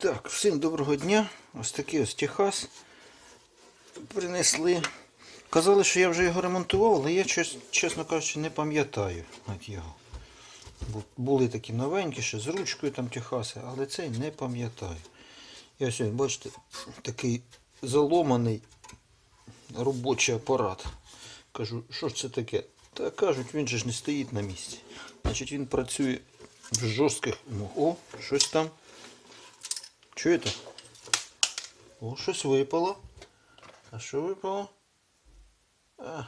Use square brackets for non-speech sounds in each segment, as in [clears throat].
Так, всім доброго дня. Ось такий ось Техас. Принесли. Казали, що я вже його ремонтував, але я, чесно кажучи, не пам'ятаю от його. Були такі новенькі, ще з ручкою там Техаси, але цей не пам'ятаю. І ось, бачите, такий заломаний робочий апарат. Кажу, що ж це таке? Та кажуть, він же ж не стоїть на місці. Значить, він працює в жорстких. умовах. О, щось там. Чуєте? О, щось випало. А що випало? А,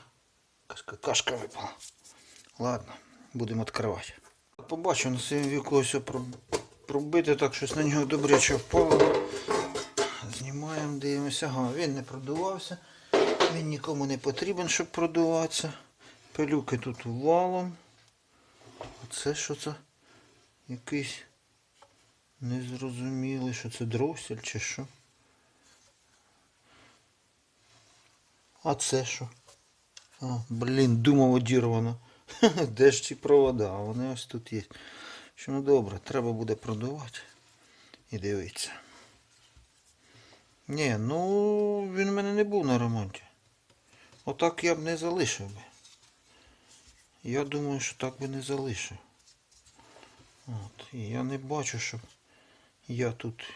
кашка, випала. Ладно, будемо відкривати. Побачив на своєму віку ось пробити так, щось на нього добряче впало. Знімаємо, дивимося. Ага, він не продувався. Він нікому не потрібен, щоб продуватися. Пилюки тут валом. Оце що це? Якийсь незрозумілий, що це дросіль чи що. А це що? А, блін, думав одірвано. Де ж ці провода? А вони ось тут є. Що ну добре, треба буде продувати і дивитися. Ні, ну він у мене не був на ремонті. Отак я б не залишив би. Я думаю, що так би не залишив. От. І я не бачу, щоб я тут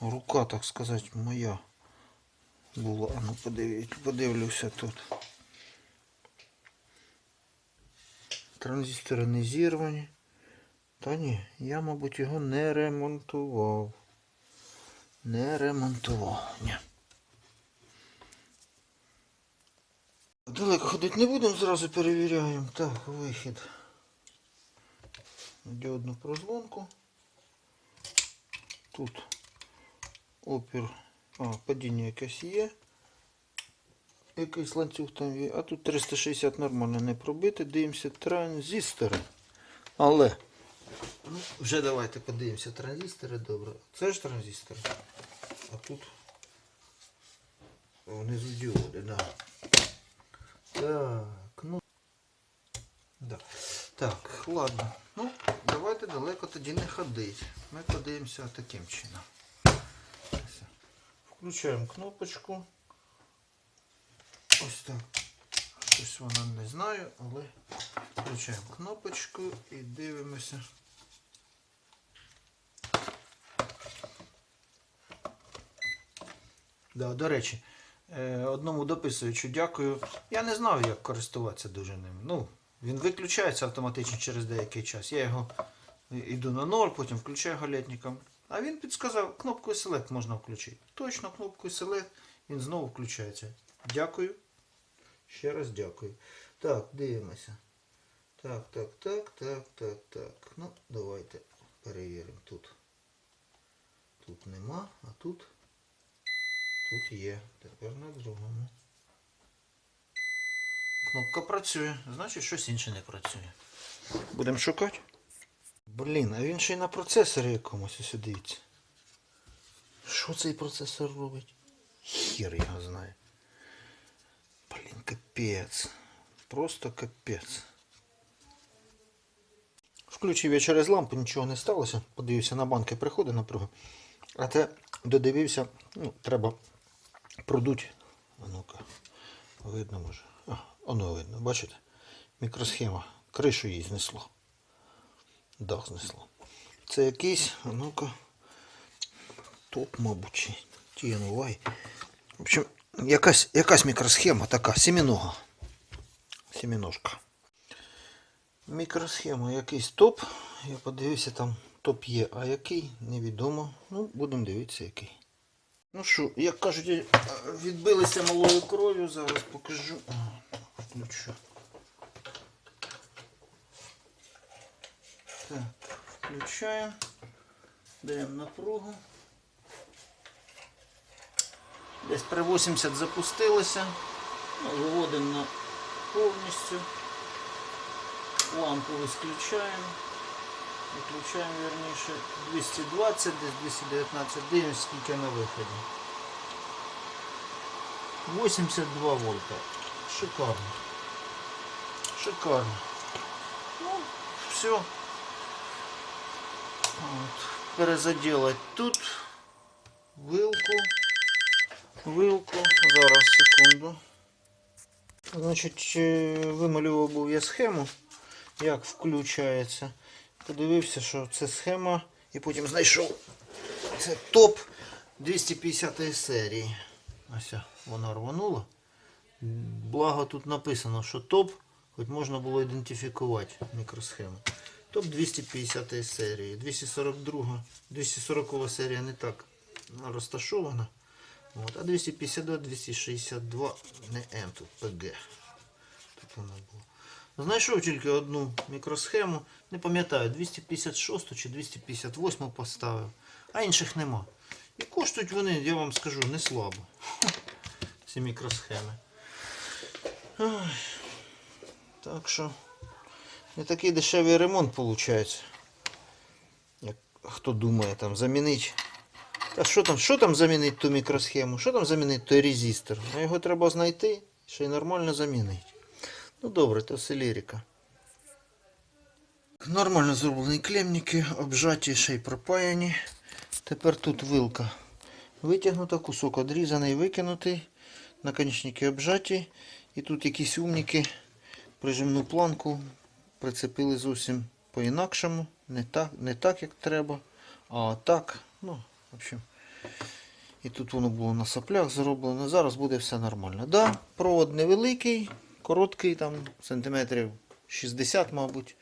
рука, так сказати, моя була. А ну подивіть, подивлюся тут. Транзистори не зірвані. Та ні, я, мабуть, його не ремонтував. Не ремонтував. Ні. Далеко ходити не будемо, зразу перевіряємо. Так, вихід. Діодну прозвонку. Тут опір. А, падіння якесь є. Якийсь ланцюг там є. А тут 360 нормально не пробити. Дивимося транзистори. Але. Ну, вже давайте подивимося. Транзистори добре. Це ж транзистори. А тут внизу діоди, да. Так, ну. Да. Так, ладно. Ну, давайте далеко тоді не ходить. Ми подивимося таким чином. Включаємо кнопочку. Ось так. Щось вона не знаю, але включаємо кнопочку і дивимося. Да, до речі, е, одному дописуючи дякую. Я не знав, як користуватися дуже ним. Ну, він виключається автоматично через деякий час. Я його йду на ноль, потім включаю галетником. А він підсказав, кнопкою Select можна включити. Точно кнопкою Select він знову включається. Дякую. Ще раз дякую. Так, дивимося. Так, так, так, так, так, так. Ну, давайте перевіримо тут. Тут нема, а тут. Тут є. Тепер на другому. Кнопка працює, значить щось інше не працює. Будемо шукати. Блін, а він ще й на процесорі якомусь ось дивіться. Що цей процесор робить? Хір його знає. Блін, капець. Просто капець. Включив я через лампу, нічого не сталося. Подивився на банки приходить напруга. А те додивився, ну, треба продуть. А ну-ка, видно може. А, воно видно, бачите? Мікросхема. Кришу їй знесло. Дах знесло. Це якийсь, а ну-ка. Топ, мабуть, TNY. В общем, якась, якась мікросхема така, сімінога. Сіміножка. Мікросхема якийсь топ. Я подивився, там топ є, а який невідомо. Ну, будемо дивитися який. Ну що, як кажуть, відбилися малою кров'ю, зараз покажу. Включу. Так, включаємо. Даємо напругу. Десь при 80 запустилося. Ну, Виводимо на повністю. Лампу виключаємо. Виключаємо верніше 220, десь 219. Дивимось скільки на виході. 82 вольта. Шикарно. Шикарно. Ну, все. От. перезаділати тут вилку. Вилку. Зараз секунду. Значить, е, вималював був я схему, як включається. Подивився, що це схема, і потім знайшов. Це топ 250 серії. Ось вона рванула. Благо тут написано, що топ, хоч можна було ідентифікувати мікросхеми. Топ 250 серії. 242, 240 серія не так розташована. От, а 252, 262 не М, тут ПГ. Тут вона була. Знайшов тільки одну мікросхему. Не пам'ятаю, 256 чи 258 поставив, а інших нема. І коштують вони, я вам скажу, не слабо. Ці мікросхеми. Ой. Так що не такий дешевий ремонт виходить. Як хто думає там замінити. Та що там, що там замінити ту мікросхему? Що там замінити той резистор? А його треба знайти, ще й нормально замінити. Ну добре, то все. Нормально зроблені клемники, обжаті, ще й пропаяні. Тепер тут вилка витягнута, кусок одрізаний, викинутий. Наконечники обжаті. І тут якісь умніки прижимну планку прицепили зовсім по-інакшому. Не так, не так, як треба, а так. Ну, в общем. І тут воно було на соплях зроблено. Зараз буде все нормально. Да, провод невеликий, короткий, там сантиметрів 60, мабуть,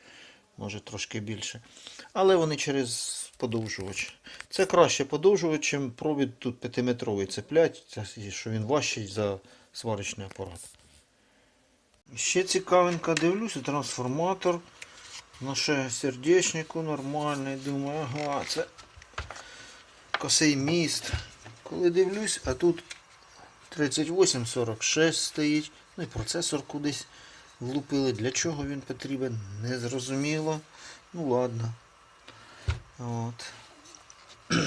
може трошки більше. Але вони через подовжувач. Це краще подовжувач, чим провід тут 5-метровий цеплять, що він важчий за сварочний апарат. Ще цікавенько дивлюся, трансформатор. Наше сердечнику нормальний. Думаю, ага, це косий міст. Коли дивлюсь, а тут 3846 стоїть. Ну і процесор кудись влупили. Для чого він потрібен, не зрозуміло. Ну ладно. От. [clears throat]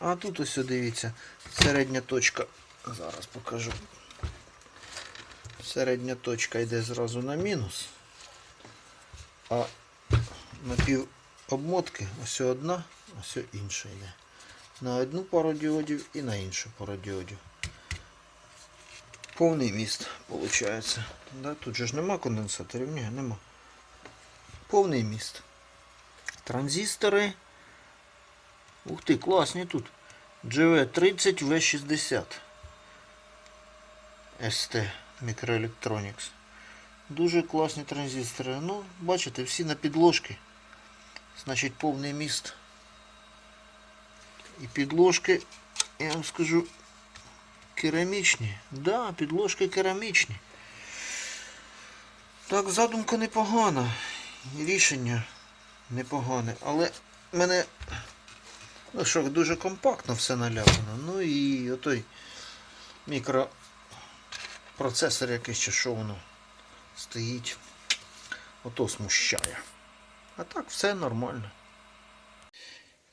А тут ось дивіться, середня точка. Зараз покажу. Середня точка йде зразу на мінус. А на пів обмотки ось одна, ось інша йде. На одну пару діодів і на іншу пару діодів. Повний міст виходить. Да? Тут же ж нема конденсаторів, ні, нема. Повний міст. Транзистори. Ух ти, класні тут. GV30 V60. ST Microelectronics. Дуже класні транзистори. Ну, бачите, всі на підложки. Значить повний міст. І підложки, я вам скажу, керамічні. Да, підложки керамічні. Так, задумка непогана. Рішення непогане. Але мене ну що, дуже компактно все наляпано. Ну і отой мікропроцесор якийсь чи що воно стоїть. Ото смущає. А так все нормально.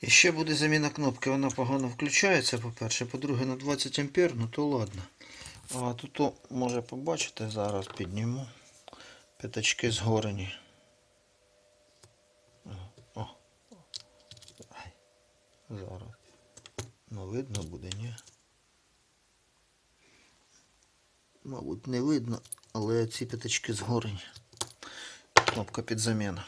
І ще буде заміна кнопки, вона погано включається, по-перше. По-друге, на 20 ампер, ну то ладно. А тут, може побачите, зараз підніму. П'ятачки згорені. О. Зараз. Ну, видно буде, ні? Мабуть, не видно, але ці п'ятачки згорені. Кнопка під заміну.